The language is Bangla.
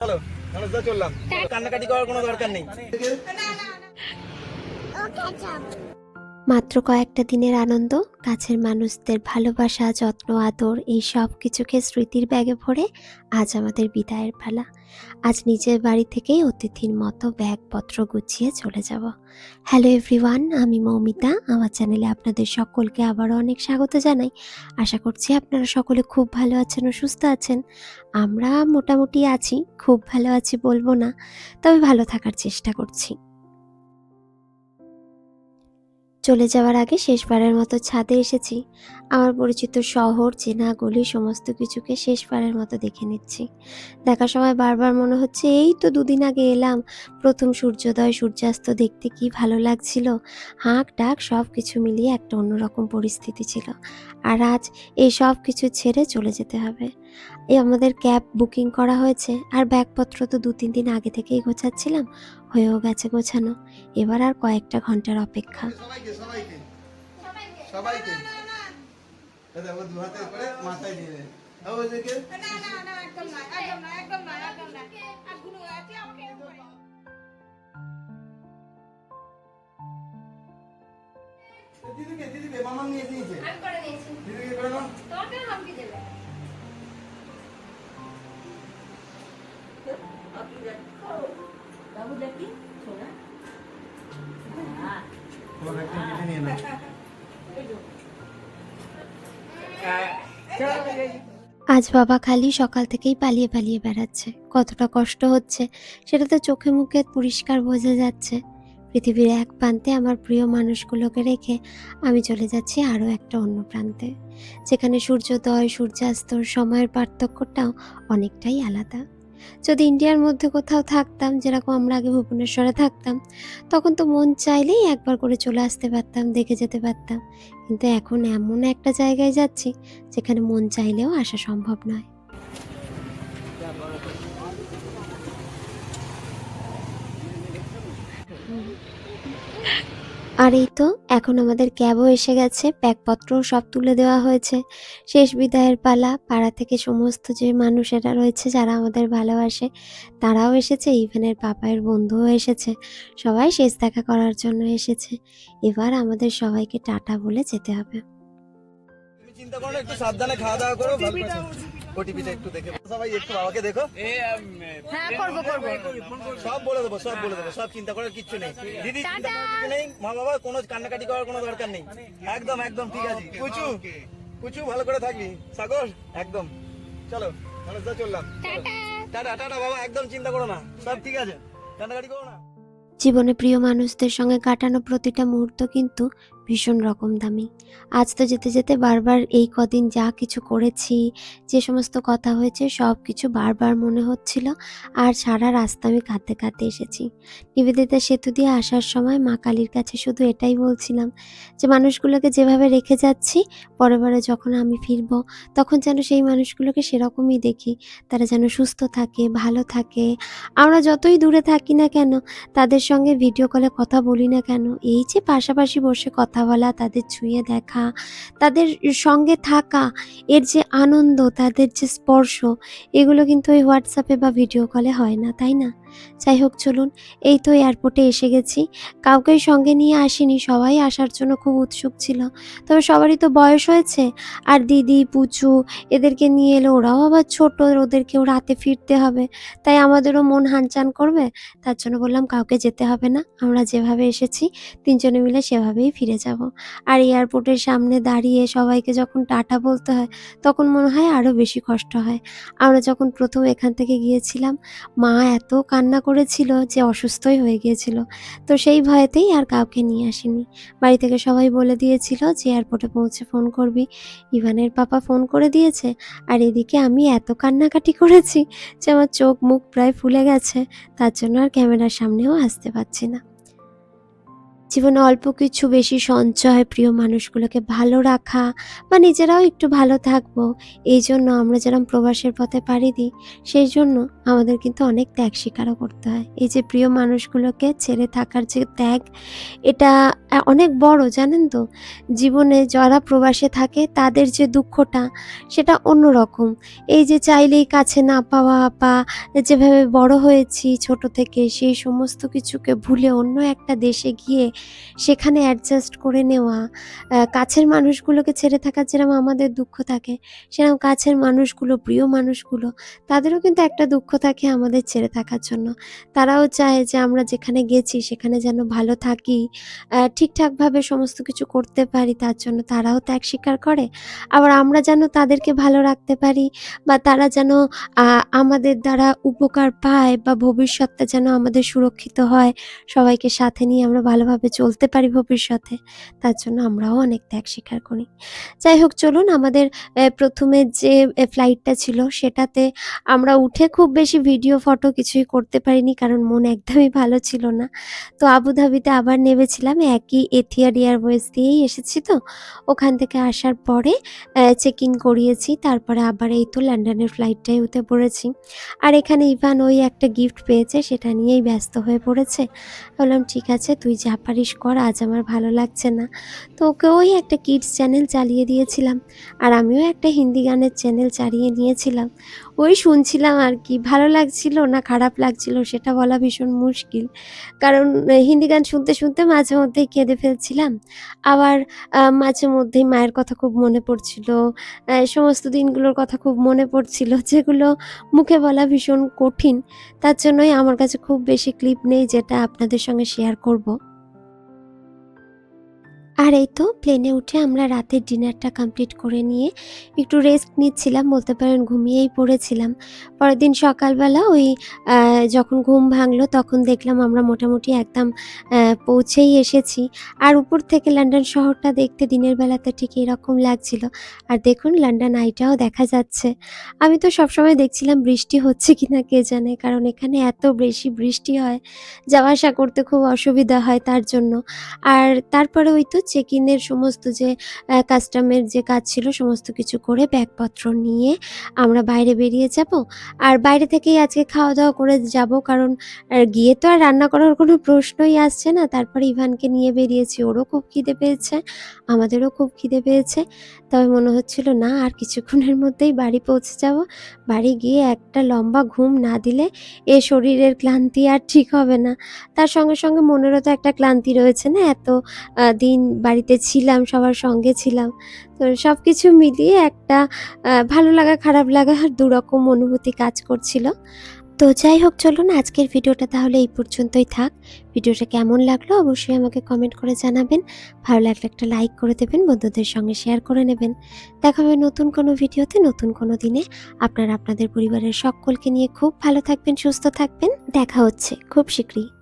চলো তো চললাম। কান্নাকাটি করার কোনো দরকার নেই। মাত্র কয়েকটা দিনের আনন্দ, কাছের মানুষদের ভালোবাসা, যত্ন, আদর, এই সব কিছুকে স্মৃতির ব্যাগে ভরে আজ আমাদের বিদায়ের পালা। আজ নিজের বাড়ি থেকেই অতিথির মতো ব্যাগপত্র গুছিয়ে চলে যাব। হ্যালো এভরিওয়ান আমি মৌমিতা। আমার চ্যানেলে আপনাদের সকলকে আবারও অনেক স্বাগত জানাই। আশা করছি আপনারা সকলে খুব ভালো আছেন ও সুস্থ আছেন। আমরা মোটামুটি আছি, খুব ভালো আছি বলব না, তবে ভালো থাকার চেষ্টা করছি। চলে যাওয়ার আগে শেষবারের মতো ছাদে এসেছি। আমার পরিচিত শহর, চেনা গলি, সমস্ত কিছুকে শেষবারের মতো দেখে নিচ্ছি। দেখার সময় বারবার মনে হচ্ছে, এই তো দুদিন আগে এলাম। প্রথম সূর্যোদয়, সূর্যাস্ত দেখতে কি ভালো লাগছিল? হাঁক ডাক সব কিছু মিলিয়ে একটা অন্যরকম পরিস্থিতি ছিল। আর আজ এই সব কিছু ছেড়ে চলে যেতে হবে। এই আমাদের ক্যাব বুকিং করা হয়েছে আর ব্যাগপত্র তো দু তিন দিন আগে থেকেই গোছাচ্ছিলাম হয়েও গেছে গোছানো। এবার আর কয়েকটা ঘণ্টার অপেক্ষা। সবাইকে সবাইকে। সবাইকে। দাদা ও দু হাতে করে মাথায় দিয়ে দেন আর ওদেরকে না না না একদম না একদম না একদম না একদম না। আরগুলো আছে আমাকে এরকম করে। দিদিকে দিদিকে মামা নিয়ে দিয়েছে। আমি করে দিয়েছি। দিদিকে করে নাও। তোমার কেন হামকি দেবে। দেখি আজ বাবা খালি সকাল থেকেই পালিয়ে পালিয়ে বেড়াচ্ছে। কতটা কষ্ট হচ্ছে সেটা তো চোখে মুখে পরিষ্কার বোঝা যাচ্ছে। পৃথিবীর এক প্রান্তে আমার প্রিয় মানুষগুলোকে রেখে আমি চলে যাচ্ছি আরও একটা অন্য প্রান্তে। যেখানে সূর্যোদয় সূর্যাস্তর সময়ের পার্থক্যটাও অনেকটাই আলাদা। যদি ইন্ডিয়ার মধ্যে কোথাও থাকতাম, যেরকম আমরা আগে ভুবনেশ্বরে থাকতাম, তখন তো মন চাইলেই একবার করে চলে আসতে পারতাম, দেখে যেতে পারতাম। কিন্তু এখন এমন একটা জায়গায় যাচ্ছি, যেখানে মন চাইলেও আসা সম্ভব নয়। আর এই তো, এখন আমাদের ক্যাবও এসে গেছে ব্যাগপত্রও সব তুলে দেওয়া হয়েছে। শেষ বিদায়ের পালা, পাড়া থেকে সমস্ত যে মানুষেরা রয়েছে যারা আমাদের ভালোবাসে, তারাও এসেছে, ইভেনের পাপায়ের বন্ধুও এসেছে, সবাই শেষ দেখা করার জন্য এসেছে। এবার আমাদের সবাইকে টাটা বলে যেতে হবে। চিন্তা করো একটু সাবধানে খাওয়া দাওয়া করো ওটিপিটা একটু দেখে সবাই একটু বাবাকে দেখো। হ্যাঁ করব করব। সব বলে দেবো সব বলে দেবো সব চিন্তা করার কিচ্ছু নেই। দিদি চিন্তা করার কিছু নেই? মা বাবা কোনো কান্নাকাটি করার কোনো দরকার নেই। একদম একদম ঠিক আছে। কুচু কুচু ভালো করে থাকবি। সাগর একদম। চলো চললাম। টাটা টাটা বাবা একদম চিন্তা করো না। সব ঠিক আছে। কান্নাকাটি করো না। জীবনে প্রিয় মানুষদের সঙ্গে কাটানো প্রতিটা মুহূর্ত কিন্তু ভীষণ রকম দামি। আজ তো যেতে যেতে বারবার এই কদিন যা কিছু করেছি, যে সমস্ত কথা হয়েছে সব কিছু বারবার মনে হচ্ছিল আর সারা রাস্তা আমি কাঁদতে কাঁদতে এসেছি। নিবেদিতা সেতু দিয়ে আসার সময় মা কালীর কাছে শুধু এটাই বলছিলাম যে, মানুষগুলোকে যেভাবে রেখে যাচ্ছি পরে পরে যখন আমি ফিরবো, তখন যেন সেই মানুষগুলোকে সেরকমই দেখি। তারা যেন সুস্থ থাকে, ভালো থাকে। আমরা যতই দূরে থাকি না কেন, তাদের সঙ্গে ভিডিও কলে কথা বলি না কেন? এই যে পাশাপাশি বসে কথা বলা তাদের ছুঁয়ে দেখা, তাদের সঙ্গে থাকা, এর যে আনন্দ, তাদের যে স্পর্শ, এগুলো কিন্তু ওই হোয়াটসঅ্যাপে বা ভিডিও কলে হয় না, তাই না? যাই হোক চলুন, এই তো এয়ারপোর্টে এসে গেছি। কাউকেই সঙ্গে নিয়ে আসিনি, সবাই আসার জন্য খুব উৎসুক ছিল। তবে সবারই তো বয়স হয়েছে। আর দিদি, পুচু, এদেরকে নিয়ে এলে ওরাও আবার ছোট, ওদেরকেও রাতে ফিরতে হবে। তাই আমাদেরও মন হানচান করবে। তার জন্য বললাম, কাউকে যেতে হবে না। আমরা যেভাবে এসেছি, তিনজনে মিলে সেভাবেই ফিরে যাব। আর এয়ারপোর্টের সামনে দাঁড়িয়ে সবাইকে যখন টাটা বলতে হয়, তখন মনে হয় আরও বেশি কষ্ট হয়। আমরা যখন প্রথম এখান থেকে গিয়েছিলাম, মা এত কান্না করেছিল যে অসুস্থই হয়ে গিয়েছিল। তো সেই ভয়েতেই আর কাউকে নিয়ে আসিনি। বাড়ি থেকে সবাই বলে দিয়েছিল যে এয়ারপোর্টে পৌঁছে ফোন করবি। ইভানের পাপা ফোন করে দিয়েছে, আর এদিকে আমি এত কান্নাকাটি করেছি যে আমার চোখ মুখ প্রায় ফুলে গেছে। তার জন্য আর ক্যামেরার সামনেও আসতে পারছি না। জীবনে অল্প কিছু বেশি সঞ্চয় প্রিয় মানুষগুলোকে ভালো রাখা বা নিজেরাও একটু ভালো থাকব, এই জন্য আমরা যেরকম প্রবাসের পথে পাড়ি দিই, সেই জন্য আমাদের কিন্তু অনেক ত্যাগ স্বীকারও করতে হয়। এই যে প্রিয় মানুষগুলোকে ছেড়ে থাকার যে ত্যাগ, এটা অনেক বড়, জানেন তো? জীবনে যারা প্রবাসে থাকে, তাদের যে দুঃখটা, সেটা অন্যরকম। এই যে চাইলেই কাছে না পাওয়া বা যেভাবে বড় হয়েছি ছোট থেকে, সেই সমস্ত কিছুকে ভুলে অন্য একটা দেশে গিয়ে সেখানে অ্যাডজাস্ট করে নেওয়া কাছের মানুষগুলোকে ছেড়ে থাকার যেরকম আমাদের দুঃখ থাকে, সেরকম কাছের মানুষগুলো, প্রিয় মানুষগুলো, তাদেরও কিন্তু একটা দুঃখ থাকে আমাদের ছেড়ে থাকার জন্য। তারাও চায় যে আমরা যেখানে গেছি সেখানে যেন ভালো থাকি ঠিকঠাকভাবে সমস্ত কিছু করতে পারি, তার জন্য তারাও ত্যাগ স্বীকার করে। আবার আমরা যেন তাদেরকে ভালো রাখতে পারি বা তারা যেন আমাদের দ্বারা উপকার পায় বা ভবিষ্যৎটা যেন আমাদের সুরক্ষিত হয়, সবাইকে সাথে নিয়ে আমরা ভালোভাবে চলতে পারি ভবিষ্যতে, তার জন্য আমরাও অনেক ত্যাগ স্বীকার করি। যাই হোক, চলুন আমাদের প্রথমে যে ফ্লাইটটা ছিল সেটাতে আমরা উঠে খুব বেশি ভিডিও ফটো কিছুই করতে পারিনি, কারণ মন একদমই ভালো ছিল না। তো আবুধাবিতে আবার নেমেছিলাম, একই এথিয়ার এয়ারওয়েজ দিয়েই এসেছি তো। ওখান থেকে আসার পরে চেক ইন করিয়েছি, তারপরে আবার এই তো লন্ডনের ফ্লাইটটাই উঠে পড়েছি। আর এখানে ইভান ওই একটা গিফট পেয়েছে, সেটা নিয়েই ব্যস্ত হয়ে পড়েছে। বললাম, ঠিক আছে, তুই যা পারিস কর, আজ আমার ভালো লাগছে না। তো ওকে ওই একটা কিডস চ্যানেল চালিয়ে দিয়েছিলাম আর আমিও একটা হিন্দি গানের চ্যানেল চালিয়ে নিয়েছিলাম। ওই শুনছিলাম আর কি, ভালো লাগছিল না খারাপ লাগছিল সেটা বলা ভীষণ মুশকিল। কারণ হিন্দি গান শুনতে শুনতে মাঝে মধ্যেই কেঁদে ফেলছিলাম। আবার মাঝে মধ্যেই মায়ের কথা খুব মনে পড়ছিল সমস্ত দিনগুলোর কথা খুব মনে পড়ছিল, যেগুলো মুখে বলা ভীষণ কঠিন। তার জন্যই আমার কাছে খুব বেশি ক্লিপ নেই যেটা আপনাদের সঙ্গে শেয়ার করব। আর এই তো প্লেনে উঠে আমরা রাতের ডিনারটা কমপ্লিট করে নিয়ে একটু রেস্ট নিচ্ছিলাম, বলতে পারেন ঘুমিয়েই পড়েছিলাম। পরের দিন সকালবেলা ওই যখন ঘুম ভাঙলো তখন দেখলাম আমরা মোটামুটি একদম পৌঁছেই এসেছি। আর উপর থেকে লন্ডন শহরটা দেখতে দিনের বেলাতে ঠিক এরকম লাগছিল। আর দেখুন লন্ডন আইটাও দেখা যাচ্ছে। আমি তো সবসময় দেখছিলাম বৃষ্টি হচ্ছে কিনা কে জানে, কারণ এখানে এত বেশি বৃষ্টি হয়। যাওয়া আসা করতে খুব অসুবিধা হয় তার জন্য। আর তারপরে ওই তো চেক ইনের সমস্ত যে কাস্টমের যে কাজ ছিল, সমস্ত কিছু করে ব্যাগপত্র নিয়ে আমরা বাইরে বেরিয়ে যাব। আর বাইরে থেকেই আজকে খাওয়া দাওয়া করে যাব কারণ গিয়ে তো আর রান্না করার কোনো প্রশ্নই আসছে না। তারপরে ইভানকে নিয়ে বেরিয়েছি, ওরও খুব খিদে পেয়েছে, আমাদেরও খুব খিদে পেয়েছে। তবে মনে হচ্ছিল, না, আর কিছুক্ষণের মধ্যেই বাড়ি পৌঁছে যাব। বাড়ি গিয়ে একটা লম্বা ঘুম না দিলে এ শরীরের ক্লান্তি আর ঠিক হবে না। তার সঙ্গে সঙ্গে মনেরও তো একটা ক্লান্তি রয়েছে না? এত দিন বাড়িতে ছিলাম, সবার সঙ্গে ছিলাম। তো সব কিছু মিলিয়ে একটা ভালো লাগা, খারাপ লাগা দুরকম অনুভূতি কাজ করছিল। তো যাই হোক, চলুন আজকের ভিডিওটা তাহলে এই পর্যন্তই থাক। ভিডিওটা কেমন লাগল অবশ্যই আমাকে কমেন্ট করে জানাবেন। ভালো লাগলে একটা লাইক করে দেবেন, বন্ধুদের সঙ্গে শেয়ার করে নেবেন। দেখা হবে নতুন কোনো ভিডিওতে, নতুন কোনো দিনে। আপনারা, আপনাদের পরিবারের সকলকে নিয়ে খুব ভালো থাকবেন, সুস্থ থাকবেন। দেখা হচ্ছে খুব শীঘ্রই।